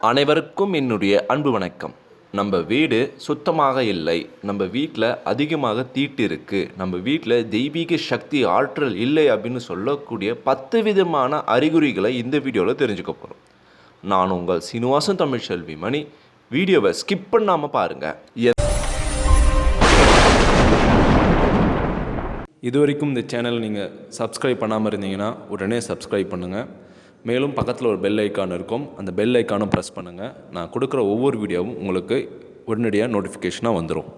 அனைவருக்கும் என்னுடைய அன்பு வணக்கம். நம்ம வீடு சுத்தமாக இல்லை. நம்ம வீட்டில் அதிகமாக தீட்டு இருக்குது நம்ம வீட்டில் தெய்வீக சக்தி ஆற்றல் இல்லை அப்படின்னு சொல்லக்கூடிய பத்து விதமான அறிகுறிகளை இந்த வீடியோவில் தெரிஞ்சுக்க போகிறோம் நான் உங்கள் சீனிவாசன் தமிழ்ச்செல்வி மணி. வீடியோவை ஸ்கிப் பண்ணாமல் பாருங்கள் இது வரைக்கும் இந்த சேனல் நீங்கள் சப்ஸ்கிரைப் பண்ணாமல் இருந்தீங்கன்னா உடனே சப்ஸ்கிரைப் பண்ணுங்கள் மேலும் பக்கத்தில் ஒரு பெல் ஐக்கான் இருக்கும். அந்த பெல் ஐக்கானும் ப்ரெஸ் பண்ணுங்கள் நான் கொடுக்குற ஒவ்வொரு வீடியோவும் உங்களுக்கு உடனடியாக நோட்டிஃபிகேஷனாக வந்துடும்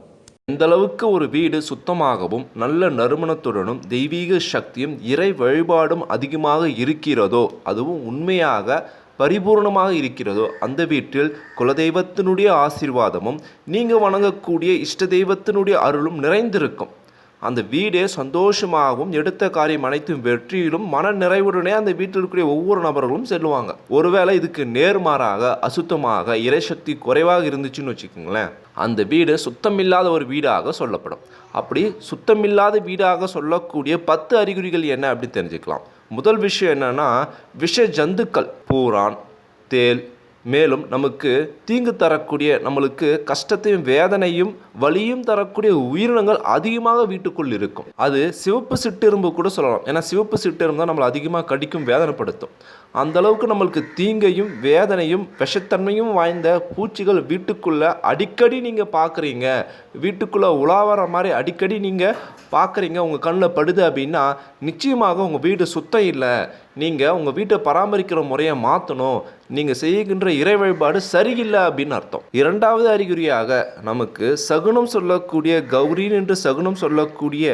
எந்தளவுக்கு ஒரு வீடு சுத்தமாகவும் நல்ல நறுமணத்துடனும் தெய்வீக சக்தியும் இறை வழிபாடும் அதிகமாக இருக்கிறதோ அதுவும் உண்மையாக பரிபூர்ணமாக இருக்கிறதோ அந்த வீட்டில் குலதெய்வத்தினுடைய ஆசீர்வாதமும் நீங்கள் வணங்கக்கூடிய இஷ்ட தெய்வத்தினுடைய அருளும் நிறைந்திருக்கும். அந்த வீடே சந்தோஷமாகவும் எடுத்த காரியம் அனைத்தும் வெற்றியிலும் மன நிறைவுடனே அந்த வீட்டில் இருக்கக்கூடிய ஒவ்வொரு நபர்களும் செல்லுவாங்க. ஒருவேளை இதுக்கு நேர்மாறாக அசுத்தமாக இறைசக்தி குறைவாக இருந்துச்சுன்னு வச்சுக்கோங்களேன் அந்த வீடு சுத்தமில்லாத ஒரு வீடாக சொல்லப்படும். அப்படி சுத்தமில்லாத வீடாக சொல்லக்கூடிய பத்து அறிகுறிகள் என்ன அப்படின்னு தெரிஞ்சுக்கலாம். முதல் விஷயம் என்னன்னா விஷ ஜந்துக்கள் பூரான் தேல் மேலும் நமக்கு தீங்கு தரக்கூடிய நம்மளுக்கு கஷ்டத்தையும் வேதனையும் வலியும் தரக்கூடிய உயிரினங்கள் அதிகமாக வீட்டுக்குள் இருக்கும். அது சிவப்பு சிட்டெரும்பு கூட சொல்லலாம். ஏன்னா சிவப்பு சிட்டெரும்பு தான் நம்மளை அதிகமாக கடிக்கும் வேதனைப்படுத்தும். அந்த அளவுக்கு நம்மளுக்கு தீங்கையும் வேதனையும் விஷத்தன்மையும் வாய்ந்த பூச்சிகள் வீட்டுக்குள்ளே அடிக்கடி நீங்கள் பார்க்குறீங்க வீட்டுக்குள்ளே உலாவற மாதிரி அடிக்கடி நீங்கள் பார்க்குறீங்க உங்கள் கண்ணில் படுது அப்படின்னா நிச்சயமாக உங்கள் வீடு சுத்தம் இல்லை. நீங்கள் உங்கள் வீட்டை பராமரிக்கிற முறையை மாற்றணும் நீங்கள் செய்கின்ற இறை வழிபாடு சரியில்லை அப்படின்னு அர்த்தம். இரண்டாவது அறிகுறியாக நமக்கு சகுனம் சொல்லக்கூடிய கௌரின் என்று சகுனம் சொல்லக்கூடிய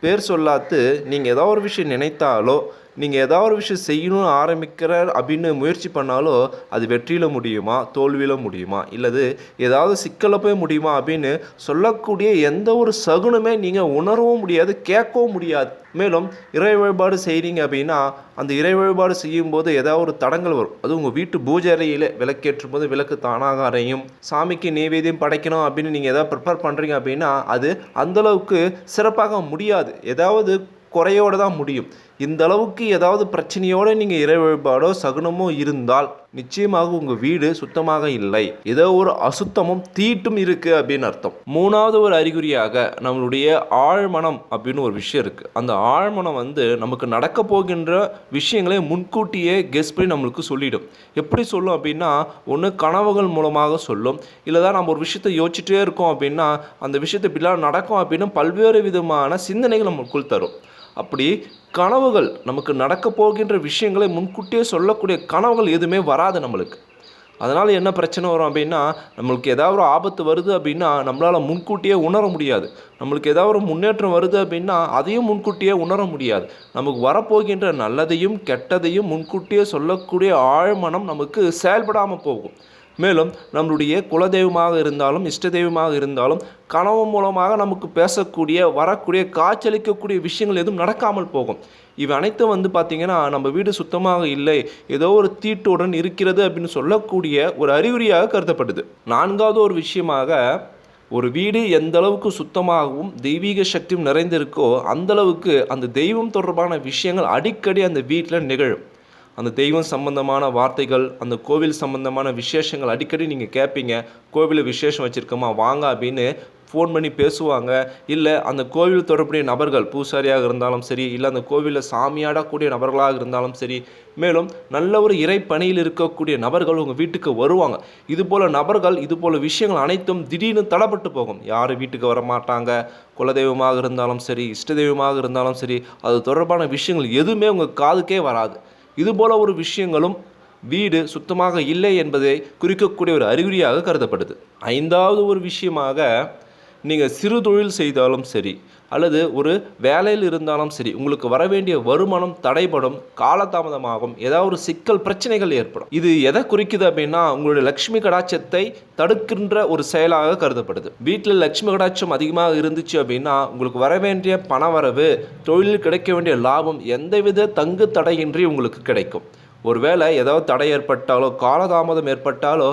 பேர் சொல்லாத்து நீங்கள் ஏதோ ஒரு விஷயம் நினைத்தாலோ நீங்கள் ஏதாவது ஒரு விஷயம் செய்யணும்னு ஆரம்பிக்கிற அப்படின்னு முயற்சி பண்ணாலோ அது வெற்றியில் முடியுமா தோல்வியில் முடியுமா? இல்லது ஏதாவது சிக்கலில் போய் முடியுமா அப்படின்னு சொல்லக்கூடிய எந்த ஒரு சகுனமே நீங்கள் உணரவும் முடியாது கேட்கவும் முடியாது. மேலும் இறை வழிபாடு செய்கிறீங்க அப்படின்னா அந்த இறை வழிபாடு செய்யும்போது ஏதாவது ஒரு தடங்கள் வரும். அது உங்கள் வீட்டு பூஜை அறையில் விளக்கேற்றும் போது விளக்கு தானாக அறையும். சாமிக்கு நெய்வேதியம் படைக்கணும் அப்படின்னு நீங்கள் எதாவது ப்ரிப்பேர் பண்ணுறீங்க அப்படின்னா அது அந்தளவுக்கு சிறப்பாக முடியாது. ஏதாவது குறையோடு தான் முடியும். இந்த அளவுக்கு ஏதாவது பிரச்சனையோடு நீங்கள் இறை வழிபாடோ சகுனமோ இருந்தால் நிச்சயமாக உங்கள் வீடு சுத்தமாக இல்லை. ஏதோ ஒரு அசுத்தமும் தீட்டும் இருக்குது அப்படின்னு அர்த்தம். மூணாவது ஒரு அறிகுறியாக நம்மளுடைய ஆழ்மனம் அப்படின்னு ஒரு விஷயம் இருக்குது அந்த ஆழ்மனம் வந்து நமக்கு நடக்க போகின்ற விஷயங்களை முன்கூட்டியே கெஸ் பண்ணி நம்மளுக்கு சொல்லிடும். எப்படி சொல்லும் அப்படின்னா ஒன்று கனவுகள் மூலமாக சொல்லும். இல்லை தான் நம்ம ஒரு விஷயத்தை யோசிச்சுட்டே இருக்கோம் அப்படின்னா அந்த விஷயத்தை இப்படிலாம் நடக்கும் அப்படின்னு பல்வேறு விதமான சிந்தனைகள் நம்மளுக்குள் தரும். அப்படி கனவுகள் நமக்கு நடக்க போகின்ற விஷயங்களை முன்கூட்டியே சொல்லக்கூடிய கனவுகள் எதுவுமே வராது நம்மளுக்கு. அதனால் என்ன பிரச்சனை வரும் அப்படின்னா நம்மளுக்கு ஏதாவது ஒரு ஆபத்து வருது அப்படின்னா நம்மளால் முன்கூட்டியே உணர முடியாது. நம்மளுக்கு ஏதாவது ஒரு முன்னேற்றம் வருது அப்படின்னா அதையும் முன்கூட்டியே உணர முடியாது. நமக்கு வரப்போகின்ற நல்லதையும் கெட்டதையும் முன்கூட்டியே சொல்லக்கூடிய ஆழ்மனம் நமக்கு செயல்படாமல் போகும். மேலும் நம்மளுடைய குலதெய்வமாக இருந்தாலும் இஷ்ட தெய்வமாக இருந்தாலும் கனவு மூலமாக நமக்கு பேசக்கூடிய வரக்கூடிய காய்ச்சலிக்கக்கூடிய விஷயங்கள் எதுவும் நடக்காமல் போகும். இவை அனைத்தும் வந்து பார்த்திங்கன்னா நம்ம வீடு சுத்தமாக இல்லை ஏதோ ஒரு தீட்டுடன் இருக்கிறது அப்படின்னு சொல்லக்கூடிய ஒரு அறிகுறியாக கருதப்படுது. நான்காவது ஒரு விஷயமாக ஒரு வீடு எந்த அளவுக்கு சுத்தமாகவும் தெய்வீக சக்தியும் நிறைந்திருக்கோ அந்த அளவுக்கு அந்த தெய்வம் தொடர்பான விஷயங்கள் அடிக்கடி அந்த வீட்டில் நிகழும். அந்த தெய்வம் சம்பந்தமான வார்த்தைகள் அந்த கோவில் சம்பந்தமான விசேஷங்கள் அடிக்கடி நீங்கள் கேட்பீங்க கோவிலில் விசேஷம் வச்சுருக்கோமா? வாங்க அப்படின்னு ஃபோன் பண்ணி பேசுவாங்க. இல்லை அந்த கோவில் தொடர்புடைய நபர்கள் பூசாரியாக இருந்தாலும் சரி இல்லை அந்த கோவிலில் சாமியாடக்கூடிய நபர்களாக இருந்தாலும் சரி மேலும் நல்ல ஒரு இறை பணியில் இருக்கக்கூடிய நபர்கள் உங்கள் வீட்டுக்கு வருவாங்க. இது போல் நபர்கள் இது போல் விஷயங்கள் அனைத்தும் திடீர்னு தடப்பட்டு போகும். யார் வீட்டுக்கு வர மாட்டாங்க குலதெய்வமாக இருந்தாலும் சரி இஷ்ட தெய்வமாக இருந்தாலும் சரி அது தொடர்பான விஷயங்கள் எதுவுமே உங்கள் காதுக்கே வராது. இதுபோல ஒரு விஷயங்களும் வீடு சுத்தமாக இல்லை என்பதை குறிக்கக்கூடிய ஒரு அறிகுறியாக கருதப்படுது. ஐந்தாவது ஒரு விஷயமாக நீங்கள் சிறு தொழில் செய்தாலும் சரி அல்லது ஒரு வேலையில் இருந்தாலும் சரி உங்களுக்கு வர வேண்டிய வருமானம் தடைபடும் காலதாமதமாகும் ஏதாவது ஒரு சிக்கல் பிரச்சனைகள் ஏற்படும். இது எதை குறிக்குது அப்படின்னா உங்களுடைய லக்ஷ்மி கடாட்சத்தை தடுக்கின்ற ஒரு செயலாக கருதப்படுது. வீட்டில் லக்ஷ்மி கடாட்சம் அதிகமாக இருந்துச்சு அப்படின்னா உங்களுக்கு வர வேண்டிய பணவரவு தொழிலில் கிடைக்க வேண்டிய லாபம் எந்தவித தங்கு தடையின்றி உங்களுக்கு கிடைக்கும். ஒருவேளை ஏதாவது தடை ஏற்பட்டாலோ காலதாமதம் ஏற்பட்டாலோ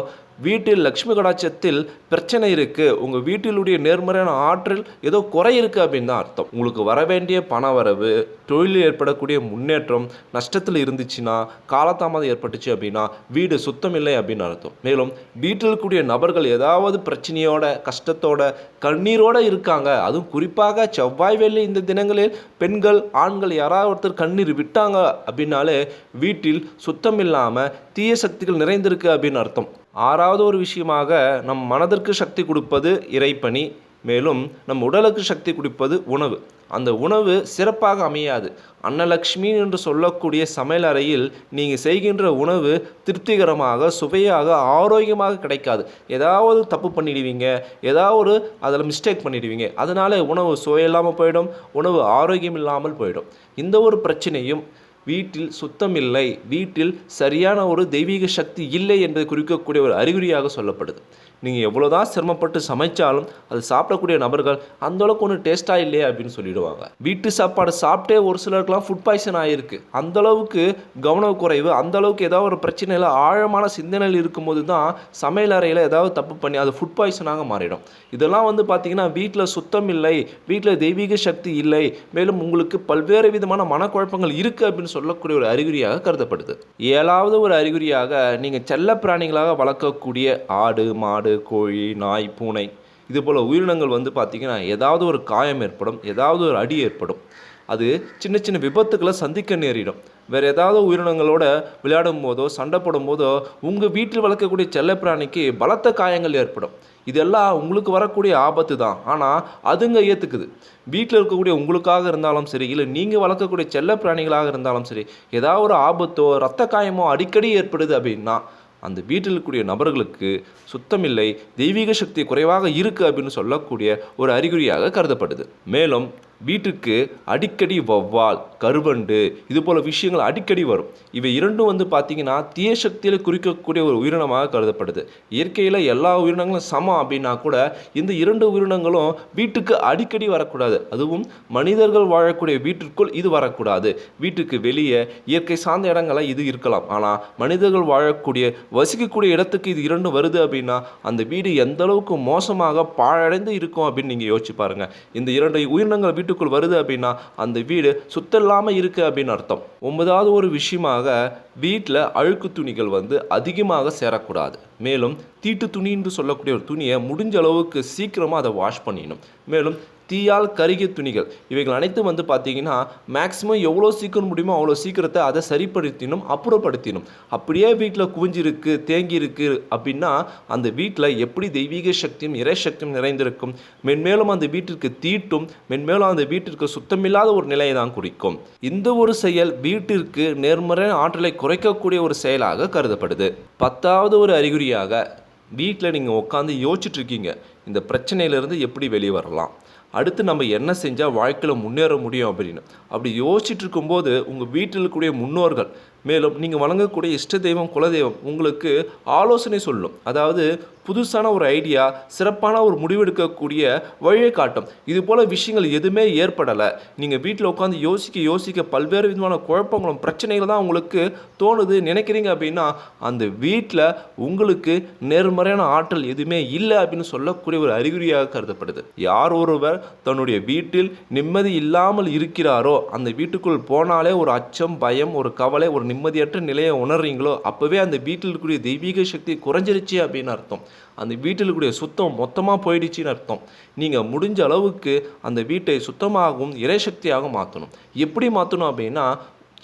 வீட்டில் லக்ஷ்மி கடாட்சத்தில் பிரச்சனை இருக்குது உங்கள் வீட்டிலுடைய நேர்மறையான ஆற்றல் ஏதோ குறை இருக்குது அப்படின்னு தான் அர்த்தம். உங்களுக்கு வர வேண்டிய பண வரவு தொழிலில் ஏற்படக்கூடிய முன்னேற்றம் நஷ்டத்தில் இருந்துச்சுன்னா காலதாமதம் ஏற்பட்டுச்சு அப்படின்னா வீடு சுத்தம் இல்லை அப்படின்னு அர்த்தம். மேலும் வீட்டில் கூடிய நபர்கள் ஏதாவது பிரச்சனையோட கஷ்டத்தோட கண்ணீரோட இருக்காங்க. அதுவும் குறிப்பாக செவ்வாய் வெள்ளி இந்த தினங்களில் பெண்கள் ஆண்கள் யாராவது ஒருத்தர் கண்ணீர் விட்டாங்க அப்படின்னாலே வீட்டில் சுத்தம் இல்லாமல் தீய சக்திகள் நிறைந்திருக்கு அப்படின்னு அர்த்தம். ஆறாவது ஒரு விஷயமாக நம் மனதிற்கு சக்தி கொடுப்பது இறைப்பணி மேலும் நம் உடலுக்கு சக்தி கொடுப்பது உணவு. அந்த உணவு சிறப்பாக அமையாது. அன்னலக்ஷ்மி என்று சொல்லக்கூடிய சமையல் அறையில் நீங்கள் செய்கின்ற உணவு திருப்திகரமாக சுவையாக ஆரோக்கியமாக கிடைக்காது. ஏதாவது தப்பு பண்ணிடுவீங்க ஏதாவது அதில் மிஸ்டேக் பண்ணிடுவீங்க. அதனால் உணவு சுவையில்லாமல் போயிடும் உணவு ஆரோக்கியம் இல்லாமல் போயிடும். இந்த ஒரு பிரச்சனையும் வீட்டில் சுத்தம் இல்லை வீட்டில் சரியான ஒரு தெய்வீக சக்தி இல்லை என்பதை குறிக்கக்கூடிய ஒரு அறிகுறியாக சொல்லப்படுது. நீங்கள் எவ்வளோதான் சிரமப்பட்டு சமைச்சாலும் அது சாப்பிடக்கூடிய நபர்கள் அந்தளவுக்கு ஒன்று ஒன்றும் டேஸ்ட்டாக இல்லையே அப்படின்னு சொல்லிடுவாங்க. வீட்டு சாப்பாடு சாப்பிட்டே ஒரு சிலருக்குலாம் ஃபுட் பாய்சன் ஆகிருக்கு அந்தளவுக்கு கவனக்குறைவு அந்தளவுக்கு ஏதாவது ஒரு பிரச்சனையில் ஆழமான சிந்தனையில் இருக்கும்போது தான் சமையல் அறையில் ஏதாவது தப்பு பண்ணி அது ஃபுட் பாய்சனாக மாறிடும். இதெல்லாம் வந்து பார்த்தீங்கன்னா வீட்டில் சுத்தம் இல்லை வீட்டில் தெய்வீக சக்தி இல்லை. மேலும் உங்களுக்கு பல்வேறு விதமான மனக்குழப்பங்கள் இருக்குது அப்படின்னு சொல்லக்கூடிய ஒரு அறிகுறியாக கருதப்படுது. ஏழாவது ஒரு அறிகுறியாக நீங்கள் செல்ல பிராணிகளாக வளர்க்கக்கூடிய ஆடு மாடு கோழி நாய் பூனை இது போல் உயிரினங்கள் வந்து பார்த்திங்கன்னா ஏதாவது ஒரு காயம் ஏற்படும் ஏதாவது ஒரு அடி ஏற்படும். அது சின்ன சின்ன விபத்துக்களை சந்திக்க நேரிடும். வேறு ஏதாவது உயிரினங்களோட விளையாடும் போதோ சண்டை போடும் போதோ உங்கள் வீட்டில் வளர்க்கக்கூடிய செல்லப்பிராணிக்கு பலத்த காயங்கள் ஏற்படும். இதெல்லாம் உங்களுக்கு வரக்கூடிய ஆபத்து தான். ஆனால் அதுங்க ஏற்றுக்குது வீட்டில் இருக்கக்கூடிய உங்களுக்காக இருந்தாலும் சரி இல்லை நீங்கள் வளர்க்கக்கூடிய செல்லப்பிராணிகளாக இருந்தாலும் சரி ஏதாவது ஒரு ஆபத்தோ ரத்த காயமோ அடிக்கடி ஏற்படுது அப்படின்னா அந்த வீட்டில் இருக்கக்கூடிய நபர்களுக்கு சுத்தமில்லை தெய்வீக சக்தி குறைவாக இருக்குது அப்படின்னு சொல்லக்கூடிய ஒரு அறிகுறியாக கருதப்படுது. மேலும் வீட்டுக்கு அடிக்கடி வௌவால் கருவண்டு இது போல விஷயங்கள் அடிக்கடி வரும். இவை இரண்டும் வந்து பார்த்தீங்கன்னா தீய சக்தியில் குறிக்கக்கூடிய ஒரு உயிரினமாக கருதப்படுது. இயற்கையில் எல்லா உயிரினங்களும் சமம் அப்படின்னா கூட இந்த இரண்டு உயிரினங்களும் வீட்டுக்கு அடிக்கடி வரக்கூடாது. அதுவும் மனிதர்கள் வாழக்கூடிய வீட்டிற்குள் இது வரக்கூடாது. வீட்டுக்கு வெளியே இயற்கை சார்ந்த இடங்களை இது இருக்கலாம். ஆனால் மனிதர்கள் வாழக்கூடிய வசிக்கக்கூடிய இடத்துக்கு இது இரண்டும் வருது அப்படின்னா அந்த வீடு எந்த அளவுக்கு மோசமாக பாழடைந்து இருக்கும் அப்படின்னு நீங்கள் யோசிச்சு பாருங்கள் இந்த இரண்டு உயிரினங்கள் வீட்டுக்குள் வருது அப்படின்னா அந்த வீடு சுத்தம் இல்லாமல் இருக்கு அப்படின்னு அர்த்தம். ஒன்பதாவது ஒரு விஷயமாக வீட்டில் அழுக்கு துணிகள் வந்து அதிகமாக சேரக்கூடாது. மேலும் தீட்டு துணி என்று சொல்லக்கூடிய ஒரு துணியை முடிஞ்ச அளவுக்கு சீக்கிரமாக அதை வாஷ் பண்ணிடணும். மேலும் தீயால் கருகிய துணிகள். இவைகள் அனைத்தும் வந்து பார்த்தீங்கன்னா மேக்ஸிமம் எவ்வளோ சீக்கிரம் முடியுமோ அவ்வளோ சீக்கிரத்தை அதை சரிப்படுத்தினும் அப்புறப்படுத்தினும். அப்படியே வீட்டில் குவிஞ்சிருக்கு தேங்கி இருக்கு அப்படின்னா அந்த வீட்டில் எப்படி தெய்வீக சக்தியும் இறை சக்தியும் நிறைந்திருக்கும் மென்மேலும் அந்த வீட்டிற்கு தீட்டும் மென்மேலும் அந்த வீட்டிற்கு சுத்தமில்லாத ஒரு நிலையை தான் குறிக்கும். இந்த ஒரு செயல் வீட்டிற்கு நேர்மறை ஆற்றலை குறைக்கக்கூடிய ஒரு செயலாக கருதப்படுது. பத்தாவது ஒரு அறிகுறியாக வீட்டில் நீங்கள் உட்காந்து யோசிச்சுட்ருக்கீங்க இந்த பிரச்சனையிலேருந்து எப்படி வெளியே வரலாம் அடுத்து நம்ம என்ன செஞ்சால் வாழ்க்கையில் முன்னேற முடியும் அப்படின்னு. அப்படி யோசிச்சுட்டு இருக்கும்போது உங்கள் வீட்டில் இருக்கக்கூடிய முன்னோர்கள் மேலும் நீங்கள் வழங்கக்கூடிய இஷ்ட தெய்வம் குலதெய்வம் உங்களுக்கு ஆலோசனை சொல்லும். அதாவது புதுசான ஒரு ஐடியா சிறப்பான ஒரு முடிவெடுக்கக்கூடிய வழியை காட்டும். இது போல் விஷயங்கள் எதுவுமே ஏற்படலை. நீங்கள் வீட்டில் உட்காந்து யோசிக்க யோசிக்க பல்வேறு விதமான குழப்பங்களும் பிரச்சனைகள் தான் உங்களுக்கு தோணுது நினைக்கிறீங்க அப்படின்னா அந்த வீட்டில் உங்களுக்கு நேர்மறையான ஆற்றல் எதுவுமே இல்லை அப்படின்னு சொல்லக்கூடிய ஒரு அறிகுறியாக கருதப்படுது. யார் ஒருவர் தன்னுடைய வீட்டில் நிம்மதி இல்லாமல் இருக்கிறாரோ அந்த வீட்டுக்குள் போனாலே ஒரு அச்சம் பயம் ஒரு கவலை ஒரு நிம்மதியற்ற நிலையை உணர்றீங்களோ அப்போவே அந்த வீட்டில் இருக்கக்கூடிய தெய்வீக சக்தி குறைஞ்சிருச்சு அப்படின்னு அர்த்தம். அந்த வீட்டில் இருக்கக்கூடிய சுத்தம் மொத்தமாக போயிடுச்சுன்னு அர்த்தம். நீங்கள் முடிஞ்ச அளவுக்கு அந்த வீட்டை சுத்தமாகவும் இறைசக்தியாக மாற்றணும் எப்படி மாற்றணும் அப்படின்னா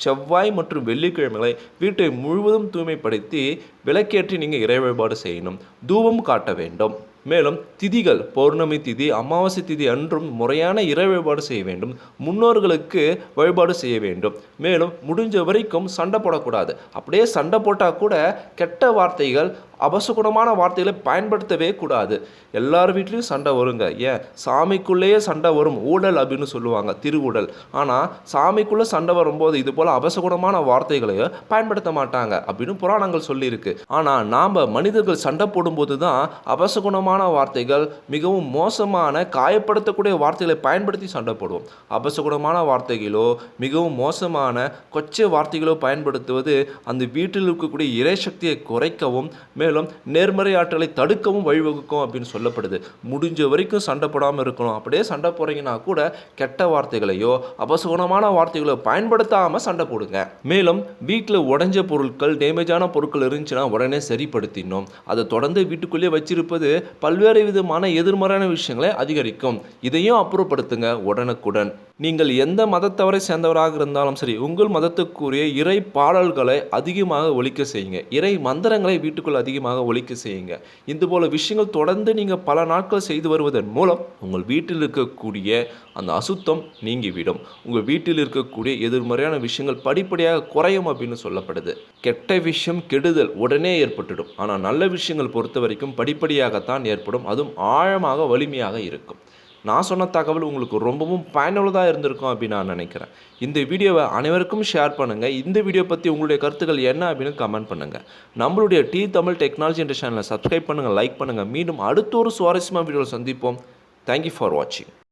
செவ்வாய் மற்றும் வெள்ளிக்கிழமைகளை வீட்டை முழுவதும் தூய்மைப்படுத்தி விளக்கேற்றி நீங்கள் இறை வழிபாடு செய்யணும். தூபம் காட்ட வேண்டும். மேலும் திதிகள் பௌர்ணமி திதி அமாவாசை திதி அன்றும் முறையான இறை வழிபாடு செய்ய வேண்டும். முன்னோர்களுக்கு வழிபாடு செய்ய வேண்டும். மேலும் முடிஞ்ச வரைக்கும் சண்டை போடக்கூடாது. அப்படியே சண்டை போட்டால் கூட கெட்ட வார்த்தைகள் அபசகுணமான வார்த்தைகளை பயன்படுத்தவே கூடாது. எல்லார் வீட்லேயும் சண்டை வருங்க. ஏன்? சாமிக்குள்ளேயே சண்டை வரும். ஊழல் அப்படின்னு சொல்லுவாங்க திருவுடல் ஆனால் சாமிக்குள்ளே சண்டை வரும்போது இது போல் அபசகுணமான வார்த்தைகளையோ பயன்படுத்த மாட்டாங்க அப்படின்னு புராணங்கள் சொல்லியிருக்கு. ஆனால் நாம் மனிதர்கள் சண்டை போடும்போது தான் அபசகுணமான அபசகுணமான வார்த்தைகள் மிகவும் மோசமான காயப்படுத்தக்கூடிய வார்த்தைகளை பயன்படுத்தி சண்டை போடுவோம். அபசகுணமான வார்த்தைகளோ மிகவும் மோசமான கொச்சை வார்த்தைகளோ பயன்படுத்துவது அந்த வீட்டில் இருக்கக்கூடிய இறை சக்தியை குறைக்கவும் மேலும் நேர்மறை ஆற்றலை தடுக்கவும் வழிவகுக்கும் அப்படின்னு சொல்லப்படுது. முடிஞ்ச வரைக்கும் சண்டை போடாமல் இருக்கணும். அப்படியே சண்டை போகிறீங்கன்னா கூட கெட்ட வார்த்தைகளையோ அபசகுணமான வார்த்தைகளோ பயன்படுத்தாமல் சண்டை போடுங்க. மேலும் வீட்டில் உடஞ்ச பொருட்கள் டேமேஜான பொருட்கள் இருந்துச்சுன்னா உடனே சரிப்படுத்திடணும். அதை தொடர்ந்து வீட்டுக்குள்ளேயே வச்சிருப்பது பல்வேறு விதமான எதிர்மறையான விஷயங்களை அதிகரிக்கும். இதையும் அப்புறப்படுத்துங்க உடனுக்குடன். நீங்கள் எந்த மதத்தவரை சேர்ந்தவராக இருந்தாலும் சரி உங்கள் மதத்துக்குரிய இறை பாடல்களை அதிகமாக ஒழிக்க செய்யுங்க. இறை மந்திரங்களை வீட்டுக்குள் அதிகமாக ஒழிக்க செய்யுங்க. இது போல விஷயங்கள் தொடர்ந்து நீங்கள் பல நாட்கள் செய்து வருவதன் மூலம் உங்கள் வீட்டில் இருக்கக்கூடிய அந்த அசுத்தம் நீங்கிவிடும். உங்கள் வீட்டில் இருக்கக்கூடிய எதிர்மறையான விஷயங்கள் படிப்படியாக குறையும் அப்படின்னு சொல்லப்படுது. கெட்ட விஷயம் கெடுதல் உடனே ஏற்பட்டுடும் ஆனால் நல்ல விஷயங்கள் பொறுத்த வரைக்கும் படிப்படியாகத்தான் ஏற்படும். அதுவும் ஆழமாக வலிமையாக இருக்கும். நான் சொன்ன தகவல் உங்களுக்கு ரொம்பவும் பயனுள்ளதாக இருந்திருக்கும் அப்படின்னு நான் நினைக்கிறேன். இந்த வீடியோவை அனைவருக்கும் ஷேர் பண்ணுங்கள் இந்த வீடியோ பற்றி உங்களுடைய கருத்துக்கள் என்ன அப்படின்னு கமெண்ட் பண்ணுங்கள் நம்மளுடைய டி தமிழ் டெக்னாலஜி என்ற சேனலை சப்ஸ்கிரைப் பண்ணுங்கள் லைக் பண்ணுங்கள் மீண்டும் அடுத்த ஒரு சுவாரஸ்யமான வீடியோவில் சந்திப்போம். தேங்க்யூ ஃபார் வாட்சிங்